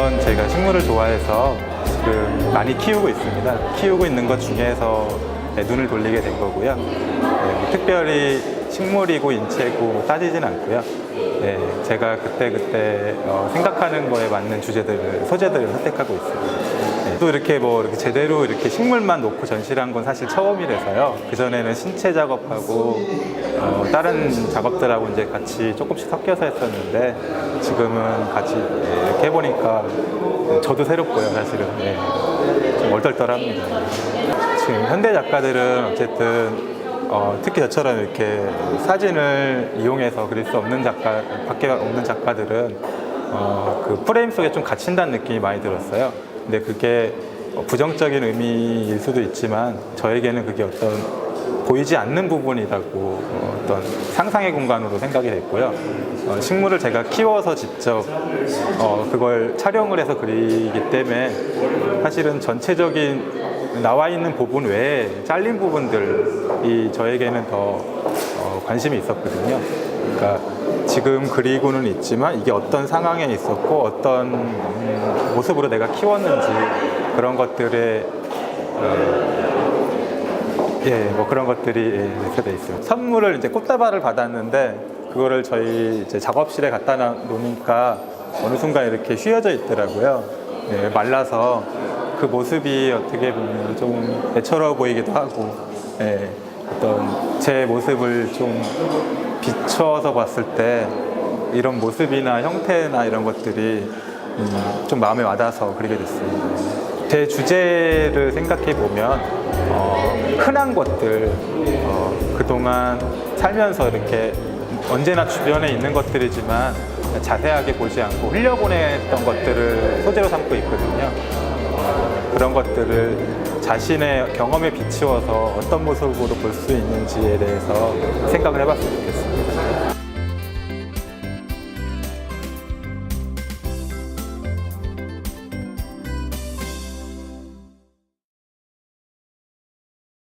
우선 제가 식물을 좋아해서 지금 많이 키우고 있습니다. 키우고 있는 것 중에서 네, 눈을 돌리게 된 거고요. 네, 뭐 특별히 식물이고 인체고 뭐 따지진 않고요. 네, 제가 그때 그때 어, 생각하는 거에 맞는 주제들을, 소재들을 선택하고 있습니다. 네, 또 이렇게 뭐 이렇게 제대로 이렇게 식물만 놓고 전시를 한 건 사실 처음이라서요. 그전에는 신체 작업하고 어, 다른 작업들하고 이제 같이 조금씩 섞여서 했었는데 지금은 같이 예, 이렇게 해보니까 저도 새롭고요, 사실은. 예, 좀 얼떨떨합니다. 지금 현대 작가들은 어쨌든 어, 특히 저처럼 이렇게 사진을 이용해서 그릴 수 없는 작가, 밖에 없는 작가들은 어, 그 프레임 속에 좀 갇힌다는 느낌이 많이 들었어요. 근데 그게 어, 부정적인 의미일 수도 있지만 저에게는 그게 어떤 보이지 않는 부분이라고 어, 어떤 상상의 공간으로 생각이 됐고요. 어, 식물을 제가 키워서 직접 어, 그걸 촬영을 해서 그리기 때문에 사실은 전체적인 나와 있는 부분 외에 잘린 부분들이 저에게는 더 어, 관심이 있었거든요. 그러니까 지금 그리고는 있지만 이게 어떤 상황에 있었고 어떤 음, 모습으로 내가 키웠는지 그런 것들에 예, 뭐 그런 것들이 예, 이렇게 돼 있어요. 선물을 이제 꽃다발을 받았는데 그거를 저희 이제 작업실에 갖다 놔- 놓으니까 어느 순간 이렇게 휘어져 있더라고요. 예, 말라서 그 모습이 어떻게 보면 좀 애처로워 보이기도 하고, 예, 어떤 제 모습을 좀 비춰서 봤을 때 이런 모습이나 형태나 이런 것들이 음, 좀 마음에 와닿아서 그리게 됐습니다. 제 주제를 생각해 보면 어, 흔한 것들 어, 그동안 살면서 이렇게 언제나 주변에 있는 것들이지만 자세하게 보지 않고 흘려보냈던 것들을 소재로 삼고 있거든요. 어, 그런 것들을 자신의 경험에 비추어서 어떤 모습으로 볼 수 있는지에 대해서 생각을 해봤으면 좋겠습니다.